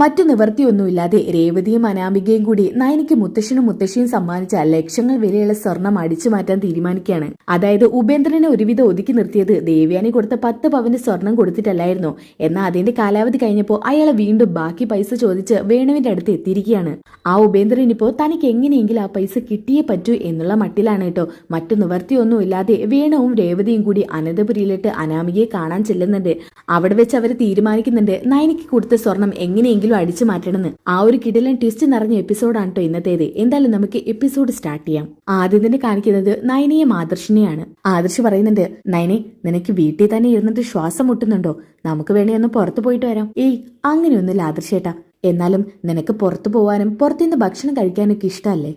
മറ്റു നിവർത്തിയൊന്നുമില്ലാതെ രേവതിയും അനാമികയും കൂടി നയനിക്ക് മുത്തശ്ശനും മുത്തശ്ശിയും സമ്മാനിച്ച ലക്ഷങ്ങൾ വിലയുള്ള സ്വർണം അടിച്ചു മാറ്റാൻ തീരുമാനിക്കുകയാണ്. അതായത് ഉപേന്ദ്രനെ ഒരുവിധം ഒതുക്കി നിർത്തിയത് ദേവ്യാനി കൊടുത്ത പത്ത് പവന് സ്വർണം കൊടുത്തിട്ടല്ലായിരുന്നു. എന്നാൽ അതിന്റെ കാലാവധി കഴിഞ്ഞപ്പോൾ അയാൾ വീണ്ടും ബാക്കി പൈസ ചോദിച്ച് വേണുവിന്റെ അടുത്ത് എത്തിയിരിക്കുകയാണ്. ആ ഉപേന്ദ്രൻ ഇപ്പോൾ തനിക്ക് എങ്ങനെയെങ്കിലും ആ പൈസ കിട്ടിയേ പറ്റൂ എന്നുള്ള മട്ടിലാണ് കേട്ടോ. മറ്റു നിവർത്തിയൊന്നുമില്ലാതെ വേണുവും രേവതിയും കൂടി അനന്തപുരിയിലിട്ട് അനാമികയെ കാണാൻ ചെല്ലുന്നുണ്ട്. അവിടെ വെച്ച് അവർ തീരുമാനിക്കുന്നുണ്ട് നയനിക്ക് കൊടുത്ത സ്വർണം എങ്ങനെയെങ്കിലും അടിച്ചു മാറ്റണമെന്ന് ആ ഒരു കിടിലൻ ട്വിസ്റ്റ് നിറഞ്ഞ എപ്പിസോഡാണ് കേട്ടോ ഇന്നത്തേത്. എന്തായാലും നമുക്ക് എപ്പിസോഡ് സ്റ്റാർട്ട് ചെയ്യാം. ആദ്യം തന്നെ കാണിക്കുന്നത് നയനയും ആദർശിനെയാണ്. ആദർശ് പറയുന്നുണ്ട് നയനെ നിനക്ക് വീട്ടിൽ തന്നെ ഇരുന്നിട്ട് ശ്വാസം മുട്ടുന്നുണ്ടോ? നമുക്ക് വേണേ ഒന്ന് പുറത്തു പോയിട്ട് വരാം. ഏയ് അങ്ങനെയൊന്നുമില്ല ആദർശേട്ടാ. എന്നാലും നിനക്ക് പുറത്തു പോവാനും പുറത്തുനിന്ന് ഭക്ഷണം കഴിക്കാനൊക്കെ ഇഷ്ടമല്ലേ?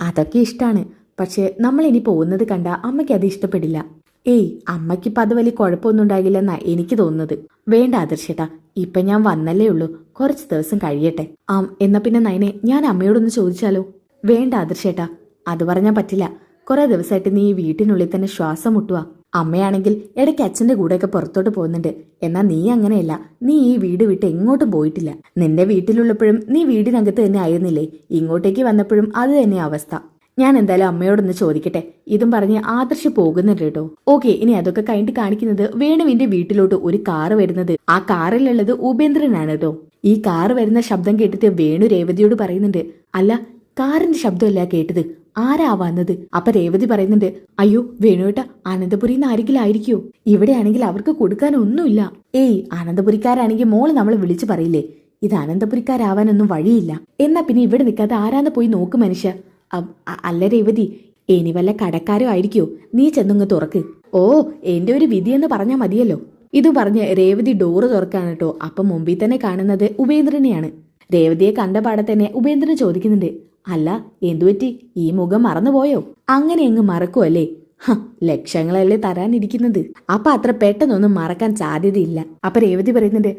അതൊക്കെ ഇഷ്ടമാണ് പക്ഷെ നമ്മൾ ഇനി പോകുന്നത് കണ്ട അമ്മയ്ക്ക് അത് ഇഷ്ടപ്പെടില്ല. ഏയ് അമ്മയ്ക്ക് ഇപ്പം അത് വലിയ കുഴപ്പമൊന്നും ഉണ്ടാകില്ലെന്നാ എനിക്ക് തോന്നുന്നത്. വേണ്ട ആദർശേട്ടാ. ഇപ്പൊ ഞാൻ വന്നല്ലേ ഉള്ളൂ. കുറച്ച് ദിവസം കഴിയട്ടെ. ആ എന്നാ പിന്നെ നയനെ ഞാൻ അമ്മയോടൊന്ന് ചോദിച്ചാലോ? വേണ്ട ആദർശേട്ടാ. അത് പറഞ്ഞാൽ പറ്റില്ല. കുറെ ദിവസമായിട്ട് നീ ഈ വീട്ടിനുള്ളിൽ തന്നെ ശ്വാസം മുട്ടുക അമ്മയാണെങ്കിൽ ഇടയ്ക്ക് അച്ഛന്റെ കൂടെയൊക്കെ പുറത്തോട്ട് പോകുന്നുണ്ട്. എന്നാൽ നീ അങ്ങനെയല്ല. നീ ഈ വീട് വിട്ട് എങ്ങോട്ടും പോയിട്ടില്ല. നിന്റെ വീട്ടിലുള്ളപ്പോഴും നീ വീടിനകത്ത് തന്നെ ആയിരുന്നില്ലേ? ഇങ്ങോട്ടേക്ക് വന്നപ്പോഴും അത് തന്നെ അവസ്ഥ. ഞാൻ എന്തായാലും അമ്മയോടൊന്ന് ചോദിക്കട്ടെ. ഇതും പറഞ്ഞ് ആദർശ് പോകുന്നുണ്ട് കേട്ടോ. ഓക്കെ ഇനി അതൊക്കെ കഴിഞ്ഞിട്ട് കാണിക്കുന്നത് വേണുവിന്റെ വീട്ടിലോട്ട് ഒരു കാറ് വരുന്നത്. ആ കാറിലുള്ളത് ഉപേന്ദ്രനാണ് കേട്ടോ. ഈ കാറ് വരുന്ന ശബ്ദം കേട്ടിട്ട് വേണു രേവതിയോട് പറയുന്നുണ്ട് അല്ല കാറിന്റെ ശബ്ദമല്ല കേട്ടത്. ആരാ വന്നത്? അപ്പൊ രേവതി പറയുന്നുണ്ട് അയ്യോ വേണുവേട്ട ആയിരിക്കോ ഇവിടെയാണെങ്കിൽ അവർക്ക് കൊടുക്കാൻ ഒന്നുമില്ല ഏയ് അനന്തപുരിക്കാരാണെങ്കിൽ മോൾ നമ്മൾ വിളിച്ചു പറയില്ലേ? ഇത് അനന്തപുരിക്കാരാവാനൊന്നും വഴിയില്ല. എന്നാ പിന്നെ ഇവിടെ നിൽക്കാതെ ആരാന്ന് പോയി നോക്ക് മനുഷ്യ. അല്ല രേവതി ഇനി വല്ല കടക്കാരോ ആയിരിക്കോ? നീ ചെന്നങ്ങ് തുറക്ക്. ഓ എന്റെ ഒരു എന്ന് പറഞ്ഞാ മതിയല്ലോ. ഇത് പറഞ്ഞ് രേവതി ഡോറ് തുറക്കാണ് കേട്ടോ അപ്പം മുമ്പിൽ തന്നെ കാണുന്നത് ഉപേന്ദ്രനെയാണ്. രേവതിയെ കണ്ട പാടെ തന്നെ ഉപേന്ദ്രൻ ചോദിക്കുന്നുണ്ട് അല്ല എന്തുപറ്റി ഈ മുഖം മറന്നുപോയോ? അങ്ങനെ അങ്ങ് മറക്കുമല്ലേ ലക്ഷങ്ങളല്ലേ തരാനിരിക്കുന്നത്. അപ്പൊ അത്ര പെട്ടെന്നൊന്നും മറക്കാൻ സാധ്യതയില്ല. അപ്പൊ രേവതി പറയുന്നുണ്ട്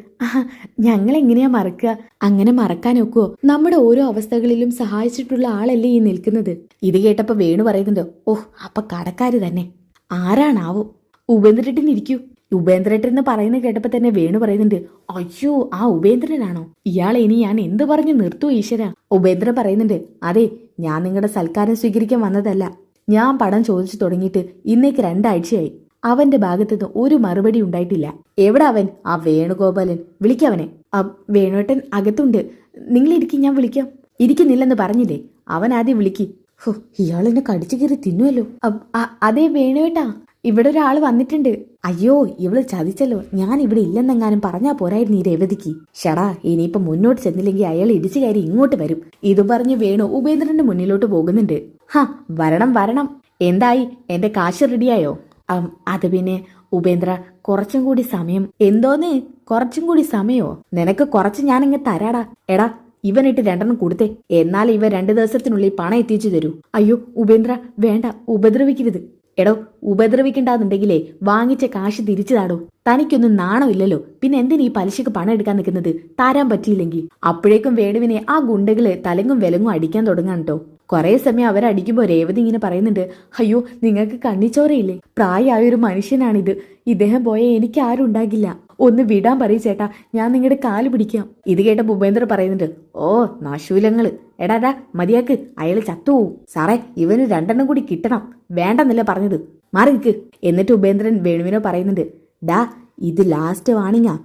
ഞങ്ങൾ എങ്ങനെയാ മറക്കുക? അങ്ങനെ മറക്കാൻ ഒക്കുവോ? നമ്മുടെ ഓരോ അവസ്ഥകളിലും സഹായിച്ചിട്ടുള്ള ആളല്ലേ ഈ നിൽക്കുന്നത്? ഇത് കേട്ടപ്പോ വേണു പറയുന്നുണ്ട് ഓഹ് അപ്പൊ കടക്കാര് തന്നെ. ആരാണാവോ? ഉപേന്ദ്രേട്ടൻ ഇരിക്കൂ ഉപേന്ദ്രേട്ടൻ എന്ന് പറയുന്നത് കേട്ടപ്പോ തന്നെ വേണു പറയുന്നുണ്ട് അയ്യോ ആ ഉപേന്ദ്രനാണോ? ഇയാളെ ഇനി ഞാൻ എന്ത് പറഞ്ഞു നിർത്തൂ ഈശ്വര? ഉപേന്ദ്രൻ പറയുന്നുണ്ട് അതെ ഞാൻ നിങ്ങളുടെ സൽക്കാരം സ്വീകരിക്കാൻ വന്നതല്ല. ഞാൻ പണം ചോദിച്ചു തുടങ്ങിയിട്ട് ഇന്നേക്ക് രണ്ടാഴ്ചയായി. അവന്റെ ഭാഗത്തുനിന്ന് ഒരു മറുപടി ഉണ്ടായിട്ടില്ല. എവിടെ അവൻ? ആ വേണുഗോപാലൻ. വിളിക്കവനെ ആ വേണുവേട്ടൻ അകത്തുണ്ട്. നിങ്ങളിരിക്കി ഞാൻ വിളിക്കാം. ഇരിക്കുന്നില്ലെന്ന് പറഞ്ഞില്ലേ? അവൻ ആദ്യം വിളിക്കി. ഹോ ഇയാൾ എന്നെ കടിച്ചു കയറി തിന്നുവല്ലോ. അതേ വേണുവേട്ടാ. ഇവിടെ ഒരാൾ വന്നിട്ടുണ്ട്. അയ്യോ ഇവൾ ചതിച്ചല്ലോ. ഞാൻ ഇവിടെ ഇല്ലെന്നെങ്ങാനും പറഞ്ഞാ പോരായിരുന്നു ഈ രേവതിക്ക്. ഷടാ ഇനിയിപ്പൊ മുന്നോട്ട് ചെന്നില്ലെങ്കിൽ അയാൾ ഇടിച്ചു കയറി ഇങ്ങോട്ട് വരും. ഇത് പറഞ്ഞ് വേണു ഉപേന്ദ്രന്റെ മുന്നിലോട്ട് പോകുന്നുണ്ട്. ഹാ വരണം വരണം. എന്തായി? എന്റെ കാശ് റെഡിയായോ? അത് പിന്നെ ഉപേന്ദ്ര കുറച്ചും കൂടി സമയം. എന്തോന്ന്? കുറച്ചും കൂടി സമയോ? നിനക്ക് കുറച്ച് ഞാനങ്ങ് തരാടാ. എടാ ഇവനിട്ട് രണ്ടെണ്ണം കൊടുത്തേ. എന്നാൽ ഇവ രണ്ടു ദിവസത്തിനുള്ളിൽ പണം എത്തിച്ചു തരൂ. അയ്യോ ഉപേന്ദ്ര വേണ്ട ഉപദ്രവിക്കരുത്. എടോ ഉപദ്രവിക്കണ്ടെന്നുണ്ടെങ്കിലേ വാങ്ങിച്ച കാശ് തിരിച്ചു താടോ തനിക്കൊന്നും നാണമില്ലല്ലോ പിന്നെ എന്തിനീ പലിശക്ക് പണം എടുക്കാൻ നിൽക്കുന്നത്? താരാൻ പറ്റിയില്ലെങ്കിൽ. അപ്പോഴേക്കും വേണുവിനെ ആ ഗുണ്ടകൾ തലങ്ങും വിലങ്ങും അടിക്കാൻ തുടങ്ങാൻ കേട്ടോ കുറെ സമയം അവരടിക്കുമ്പോൾ രേവതി ഇങ്ങനെ പറയുന്നുണ്ട് അയ്യോ നിങ്ങൾക്ക് കണ്ണിച്ചോരയില്ലേ? പ്രായമായൊരു മനുഷ്യനാണിത്. ഇദ്ദേഹം പോയ എനിക്ക് ആരും ഉണ്ടാകില്ല. ഒന്ന് വിടാൻ പറയും ചേട്ടാ ഞാൻ നിങ്ങളുടെ കാൽ പിടിക്കാം. ഇത് കേട്ട ഭൂപേന്ദ്ര പറയുന്നുണ്ട് ഓ നാശൂലങ്ങൾ. എടാടാ മതിയാക്ക്. അയാൾ ചത്തുപോവും. സാറേ ഇവന് രണ്ടെണ്ണം കൂടി കിട്ടണം. വേണ്ടെന്നല്ലേ പറഞ്ഞത്. മാറി നിൽക്ക് എന്നിട്ട് ഉപേന്ദ്രൻ വേണുവിനോ പറയുന്നുണ്ട് ഡാ ഇത് ലാസ്റ്റ് വാണിങ്ങാ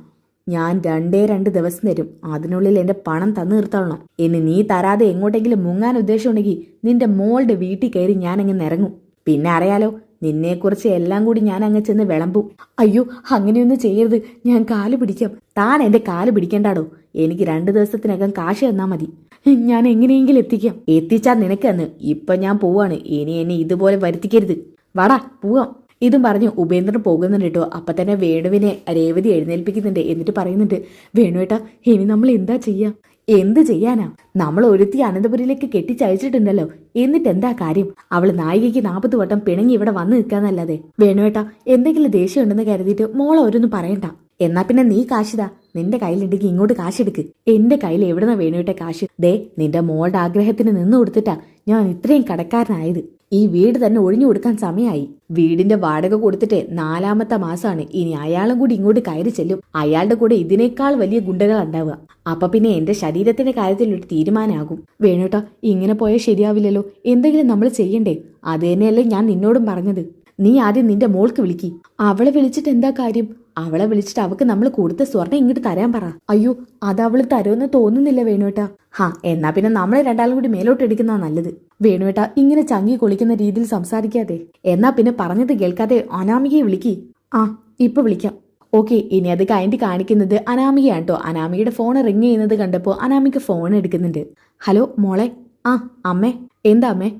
ഞാൻ രണ്ടേ രണ്ട് ദിവസം തരും. അതിനുള്ളിൽ എന്റെ പണം തന്നു നിർത്തണം ഇനി നീ തരാതെ എങ്ങോട്ടെങ്കിലും മുങ്ങാൻ ഉദ്ദേശമുണ്ടെങ്കിൽ നിന്റെ മോളുടെ വീട്ടിൽ കയറി ഞാൻ അങ്ങ് നിറങ്ങും. പിന്നെ അറിയാലോ നിന്നെക്കുറിച്ച് എല്ലാം കൂടി ഞാൻ അങ്ങ് ചെന്ന് വിളമ്പും. അയ്യോ അങ്ങനെയൊന്നും ചെയ്യരുത്. ഞാൻ കാൽ പിടിക്കാം. താൻ എന്റെ കാൽ പിടിക്കണ്ടാടോ? എനിക്ക് രണ്ടു ദിവസത്തിനകം കാശ് തന്നാ മതി. ഞാൻ എങ്ങനെയെങ്കിലും എത്തിക്കാം. എത്തിച്ചാ നിനക്ക് അന്ന് ഇപ്പൊ ഞാൻ പോവാണ്. ഇനി എന്നെ ഇതുപോലെ വരുത്തിക്കരുത്. വാടാ പോവാം. ഇതും പറഞ്ഞ് ഉപേന്ദ്രൻ പോകുന്നുണ്ട് കേട്ടോ. അപ്പൊ തന്നെ വേണുവിനെ രേവതി എഴുന്നേൽപ്പിക്കുന്നുണ്ട്. എന്നിട്ട് പറയുന്നുണ്ട് വേണുവേട്ടാ ഇനി നമ്മൾ എന്താ ചെയ്യാ? എന്ത് ചെയ്യാനാ? നമ്മൾ ഒരുത്തി അനന്തപുരിയിലേക്ക് കെട്ടിച്ചയച്ചിട്ടുണ്ടല്ലോ. എന്നിട്ട് എന്താ കാര്യം? അവൾ നായികയ്ക്ക് നാൽപ്പത് വട്ടം പിണങ്ങി ഇവിടെ വന്ന് നിൽക്കാന്നല്ലാതെ. വേണുവേട്ടാ എന്തെങ്കിലും ദേഷ്യം ഉണ്ടെന്ന് കരുതിയിട്ട് മോളെ ഓരോന്നും പറയണ്ട. എന്നാ പിന്നെ നീ കാശിതാ. നിന്റെ കയ്യിലുണ്ടെങ്കിൽ ഇങ്ങോട്ട് കാശെടുക്ക്. എന്റെ കയ്യിൽ എവിടെന്നാ വേണുവിട്ട കാശ്? ദേ നിന്റെ മോളുടെ ആഗ്രഹത്തിന് നിന്ന് കൊടുത്തിട്ടാ ഞാൻ ഇത്രയും കടക്കാരനായത്. ഈ വീട് തന്നെ ഒഴിഞ്ഞു കൊടുക്കാൻ സമയമായി വീടിന്റെ വാടക കൊടുത്തിട്ട് നാലാമത്തെ മാസമാണ് ഇനി അയാളും കൂടി ഇങ്ങോട്ട് കയറി ചെല്ലും. അയാളുടെ കൂടെ ഇതിനേക്കാൾ വലിയ ഗുണ്ടകൾ ഉണ്ടാവുക. അപ്പൊ പിന്നെ എന്റെ ശരീരത്തിന്റെ കാര്യത്തിൽ ഒരു തീരുമാനമാകും വേണോട്ടോ ഇങ്ങനെ പോയാൽ ശരിയാവില്ലല്ലോ. എന്തെങ്കിലും നമ്മൾ ചെയ്യണ്ടേ? അത് തന്നെയല്ലേ ഞാൻ നിന്നോടും പറഞ്ഞത്. നീ ആദ്യം നിന്റെ മോൾക്ക് വിളിക്കി. അവളെ വിളിച്ചിട്ട് എന്താ കാര്യം? അവളെ വിളിച്ചിട്ട് അവക്ക് നമ്മൾ കൊടുത്ത സ്വർണം ഇങ്ങോട്ട് തരാൻ പറ. അയ്യോ അത് അവൾ തരുമെന്ന് തോന്നുന്നില്ല വേണുവേട്ടാ ഹാ എന്നാ പിന്നെ നമ്മളെ രണ്ടാളും കൂടി മേലോട്ട് എടുക്കുന്നതാ നല്ലത്. വേണുവേട്ട ഇങ്ങനെ ചങ്ങി കൊളിക്കുന്ന രീതിയിൽ സംസാരിക്കാതെ. എന്നാ പിന്നെ പറഞ്ഞത് കേൾക്കാതെ അനാമികയെ വിളിക്കി. ആ ഇപ്പൊ വിളിക്കാം. ഓക്കെ ഇനി അത് കഴിഞ്ഞിട്ട് കാണിക്കുന്നത് അനാമികയാണ് കേട്ടോ. അനാമികയുടെ ഫോൺ റിങ് ചെയ്യുന്നത് കണ്ടപ്പോൾ അനാമിക ഫോൺ എടുക്കുന്നുണ്ട്. ഹലോ മോളെ? ആ അമ്മേ. എന്താ അമ്മേ?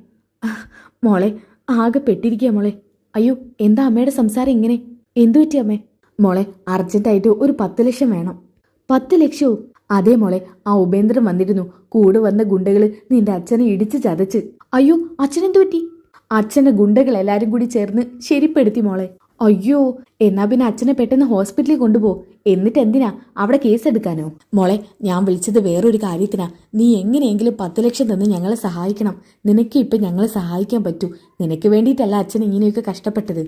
മോളെ ആകെ പെട്ടിരിക്കുക മോളെ. അയ്യോ എന്താ അമ്മയുടെ സംസാരം ഇങ്ങനെ? എന്തു പറ്റി അമ്മേ? മോളെ അർജന്റായിട്ട് ഒരു പത്ത് ലക്ഷം വേണം. പത്ത് ലക്ഷവും അതേ മോളെ ആ ഉപേന്ദ്രൻ വന്നിരുന്നു. കൂടെ വന്ന ഗുണ്ടകൾ നിന്റെ അച്ഛനെ ഇടിച്ചു ചതച്ച്. അയ്യോ അച്ഛനെന്തു പറ്റി? അച്ഛന്റെ ഗുണ്ടകൾ എല്ലാരും കൂടി ചേർന്ന് ശരിപ്പെടുത്തി മോളെ. അയ്യോ എന്നാ പിന്നെ അച്ഛനെ പെട്ടെന്ന് ഹോസ്പിറ്റലിൽ കൊണ്ടുപോ. എന്നിട്ട് എന്തിനാ അവിടെ കേസെടുക്കാനോ? മോളെ ഞാൻ വിളിച്ചത് വേറൊരു കാര്യത്തിനാ. നീ എങ്ങനെയെങ്കിലും പത്ത് ലക്ഷം തന്ന് ഞങ്ങളെ സഹായിക്കണം. നിനക്ക് ഇപ്പൊ ഞങ്ങളെ സഹായിക്കാൻ പറ്റൂ. നിനക്ക് വേണ്ടിയിട്ടല്ല അച്ഛൻ ഇങ്ങനെയൊക്കെ കഷ്ടപ്പെട്ടത്.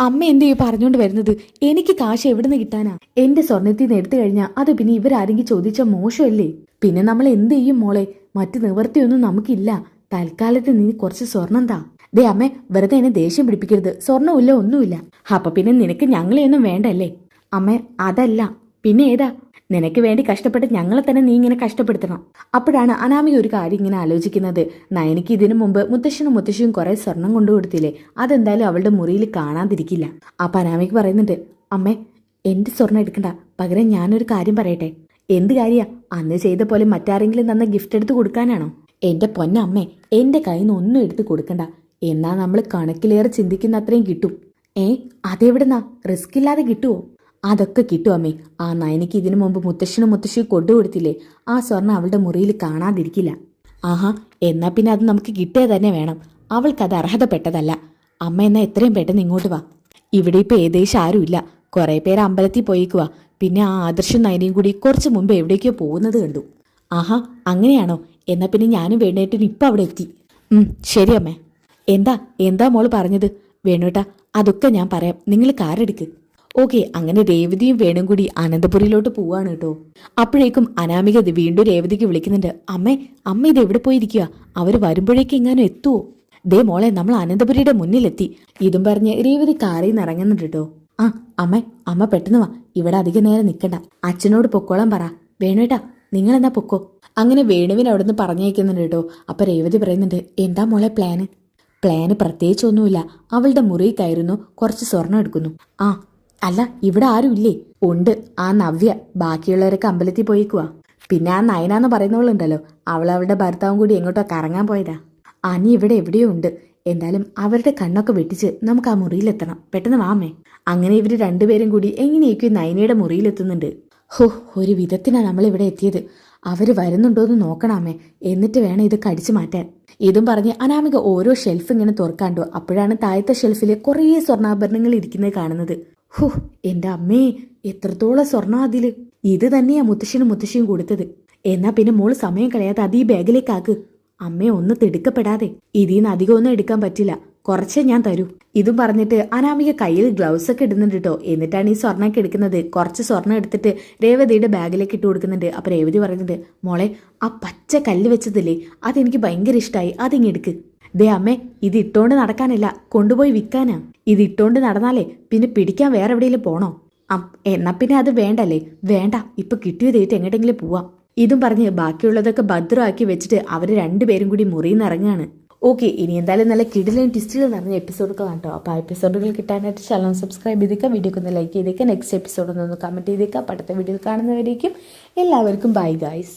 അമ്മ എന്തേ പറഞ്ഞുകൊണ്ട് വരുന്നത്? എനിക്ക് കാശ് എവിടുന്ന് കിട്ടാനാ? എന്റെ സ്വർണത്തിൽ നിന്ന് എടുത്തു കഴിഞ്ഞാൽ അത് പിന്നെ ഇവരാരെങ്കിലും ചോദിച്ച മോശമല്ലേ? പിന്നെ നമ്മൾ എന്ത് ചെയ്യും മോളെ? മറ്റു നിവർത്തിയൊന്നും നമുക്കില്ല. തൽക്കാലത്ത് നീ കുറച്ച് സ്വർണം താ. ദേ അമ്മേ വെറുതെ എന്നെ ദേഷ്യം പിടിപ്പിക്കരുത്. സ്വർണമില്ല ഒന്നുമില്ല. അപ്പൊ പിന്നെ നിനക്ക് ഞങ്ങളെയൊന്നും വേണ്ടല്ലേ? അമ്മേ അതല്ല. പിന്നെ ഏതാ? നിനക്ക് വേണ്ടി കഷ്ടപ്പെട്ട് ഞങ്ങളെ തന്നെ നീ ഇങ്ങനെ കഷ്ടപ്പെടുത്തണം. അപ്പോഴാണ് അനാമിക ഒരു കാര്യം ഇങ്ങനെ ആലോചിക്കുന്നത്. നയനിക്ക് ഇതിനു മുമ്പ് മുത്തശ്ശനും മുത്തശ്ശിയും കുറെ സ്വർണം കൊണ്ടുകൊടുത്തില്ലേ അതെന്തായാലും അവളുടെ മുറിയിൽ കാണാതിരിക്കില്ല. അപ്പൊ അനാമിക പറയുന്നുണ്ട് അമ്മേ എന്റെ സ്വർണം എടുക്കണ്ട. പകരം ഞാനൊരു കാര്യം പറയട്ടെ? എന്ത് കാര്യാ? അന്ന് ചെയ്ത പോലെ മറ്റാരെങ്കിലും തന്ന ഗിഫ്റ്റ് എടുത്ത് കൊടുക്കാനാണോ? എന്റെ പൊന്നമ്മേ എന്റെ കയ്യിൽ നിന്ന് ഒന്നും എടുത്ത് കൊടുക്കണ്ട. എന്നാ നമ്മൾ കണക്കിലേറെ ചിന്തിക്കുന്ന അത്രയും കിട്ടും. ഏ അതെവിടുന്നാ? റിസ്ക് ഇല്ലാതെ കിട്ടുമോ അതൊക്കെ കിട്ടും അമ്മേ. ആ നയനിക്ക് ഇതിനു മുമ്പ് മുത്തശ്ശനും മുത്തശ്ശിയും കൊണ്ടുകൊടുത്തില്ലേ ആ സ്വർണം അവളുടെ മുറിയിൽ കാണാതിരിക്കില്ല. ആഹാ എന്നാ പിന്നെ അത് നമുക്ക് കിട്ടുക തന്നെ വേണം. അവൾക്കത് അർഹതപ്പെട്ടതല്ല. അമ്മ എന്നാ എത്രയും പെട്ടെന്ന് ഇങ്ങോട്ട് വാ. ഇവിടെ ഇപ്പൊ ഏകദേശം ആരുമില്ല. കുറെ പേര് അമ്പലത്തിൽ പോയിക്കുവാ. പിന്നെ ആ ആദർശം നയനയും കൂടി കുറച്ച് മുമ്പ് എവിടേക്കോ പോകുന്നത് കണ്ടു. ആഹാ അങ്ങനെയാണോ? എന്നാ പിന്നെ ഞാനും വേണേട്ടിന് ഇപ്പൊ അവിടെ എത്തി. ശരി അമ്മേ. എന്താ എന്താ മോൾ പറഞ്ഞത്? വേണുട്ടാ അതൊക്കെ ഞാൻ പറയാം. നിങ്ങൾ കാറെടുക്ക് ഓക്കെ അങ്ങനെ രേവതിയും വേണും കൂടി അനന്തപുരിയിലോട്ട് പോവാണ് കേട്ടോ. അപ്പോഴേക്കും അനാമിക ഇത് വീണ്ടും രേവതിക്ക് വിളിക്കുന്നുണ്ട്. അമ്മേ അമ്മ ഇത് എവിടെ പോയിരിക്കുക അവർ വരുമ്പോഴേക്കും എങ്ങാനും എത്തുവോ? ദേ മോളെ നമ്മൾ അനന്തപുരിയുടെ മുന്നിലെത്തി. ഇതും പറഞ്ഞ് രേവതി കാറിൽ നിന്ന് ഇറങ്ങുന്നുണ്ട് കേട്ടോ. ആ അമ്മ അമ്മ പെട്ടെന്ന് വാ. ഇവിടെ അധികം നേരം നിൽക്കണ്ട. അച്ഛനോട് പൊക്കോളാൻ പറ. വേണുവേട്ടാ നിങ്ങൾ എന്നാ പൊക്കോ? അങ്ങനെ വേണുവിനെ അവിടുന്ന് പറഞ്ഞേക്കുന്നുണ്ട് കേട്ടോ. അപ്പൊ രേവതി പറയുന്നുണ്ട് എന്താ മോളെ പ്ലാന് പ്ലാന് പ്രത്യേകിച്ചൊന്നുമില്ല. അവളുടെ മുറി കയറുന്നു കുറച്ച് സ്വർണം എടുക്കുന്നു. ആ അല്ല ഇവിടെ ആരുമില്ലേ ഉണ്ട്. ആ നവ്യ ബാക്കിയുള്ളവരൊക്കെ അമ്പലത്തിൽ പോയിക്കുവാ. പിന്നെ ആ നയന എന്ന് പറയുന്നവളുണ്ടല്ലോ. അവൾ അവളുടെ ഭർത്താവും കൂടി എങ്ങോട്ടോ കറങ്ങാൻ പോയതാ. അനി ഇവിടെ എവിടെയോ ഉണ്ട്. എന്തായാലും അവരുടെ കണ്ണൊക്കെ വെട്ടിച്ച് നമുക്ക് ആ മുറിയിലെത്തണം. പെട്ടെന്ന് വാമേ അങ്ങനെ ഇവർ രണ്ടുപേരും കൂടി എങ്ങനെയൊക്കെ നയനയുടെ മുറിയിലെത്തുന്നുണ്ട്. ഹോ ഒരു വിധത്തിനാ നമ്മൾ ഇവിടെ എത്തിയത്. അവർ വരുന്നുണ്ടോന്ന് നോക്കണമേ എന്നിട്ട് വേണം ഇത് കടിച്ചു മാറ്റാൻ. ഇതും പറഞ്ഞ് അനാമിക ഓരോ ഷെൽഫ് ഇങ്ങനെ തുറക്കാണ്ടോ. അപ്പോഴാണ് താഴത്തെ ഷെൽഫിൽ കുറേ സ്വർണാഭരണങ്ങൾ ഇരിക്കുന്നത് കാണുന്നത്. ഹോ എന്റെ അമ്മേ എത്രത്തോളം സ്വർണ അതിൽ ഇത് തന്നെയാ മുത്തശ്ശനും മുത്തശ്ശിയും കൊടുത്തത്. എന്നാ പിന്നെ മോൾ സമയം കളയാതെ അത് ഈ ബാഗിലേക്കാക്ക് അമ്മയെ ഒന്ന് തിടുക്കപ്പെടാതെ. ഇതിൽ നിന്ന് അധികം ഒന്നും എടുക്കാൻ പറ്റില്ല. കുറച്ചേ ഞാൻ തരൂ. ഇതും പറഞ്ഞിട്ട് അനാമിക കയ്യിൽ ഗ്ലൗസ് ഒക്കെ ഇടുന്നുണ്ട് കേട്ടോ എന്നിട്ടാണ് ഈ സ്വർണമൊക്കെ എടുക്കുന്നത്. കുറച്ച് സ്വർണം എടുത്തിട്ട് രേവതിയുടെ ബാഗിലേക്ക് ഇട്ട് കൊടുക്കുന്നുണ്ട്. അപ്പൊ രേവതി പറയുന്നുണ്ട് മോളെ ആ പച്ച കല്ല് വെച്ചതില്ലേ? അതെനിക്ക് ഭയങ്കര ഇഷ്ടമായി അതിങ്ങ് എടുക്ക്. ദേ അമ്മേ ഇത് ഇട്ടോണ്ട് നടക്കാനില്ല കൊണ്ടുപോയി വിൽക്കാനാ ഇത് ഇട്ടോണ്ട് നടന്നാലേ പിന്നെ പിടിക്കാൻ വേറെ എവിടെയെങ്കിലും പോണോ? എന്നാ പിന്നെ അത് വേണ്ടല്ലേ? വേണ്ട ഇപ്പൊ കിട്ടിയതേറ്റ് എങ്ങോട്ടെങ്കിലും പോവാം. ഇതും പറഞ്ഞ് ബാക്കിയുള്ളതൊക്കെ ഭദ്രമാക്കി വെച്ചിട്ട് അവർ രണ്ടുപേരും കൂടി മുറിയിൽ നിന്ന് ഓക്കെ ഇനി എന്തായാലും നല്ല കിടിലൻ ട്വിസ്റ്റുകൾ നിറഞ്ഞ എപ്പിസോഡുകൾ കേട്ടോ അപ്പോൾ ആ എപ്പിസോഡുകൾ കിട്ടാനായിട്ട് ചാനൽ സബ്സ്ക്രൈബ് ചെയ്തേക്കാം വീഡിയോക്ക് ഒന്ന് ലൈക്ക് ചെയ്തേക്കാം നെക്സ്റ്റ് എപ്പിസോഡ് ഒന്ന് കമന്റ് ചെയ്തേക്കാം. അടുത്ത വീഡിയോയിൽ കാണുന്നവരേക്കും എല്ലാവർക്കും ബൈ ഗൈസ്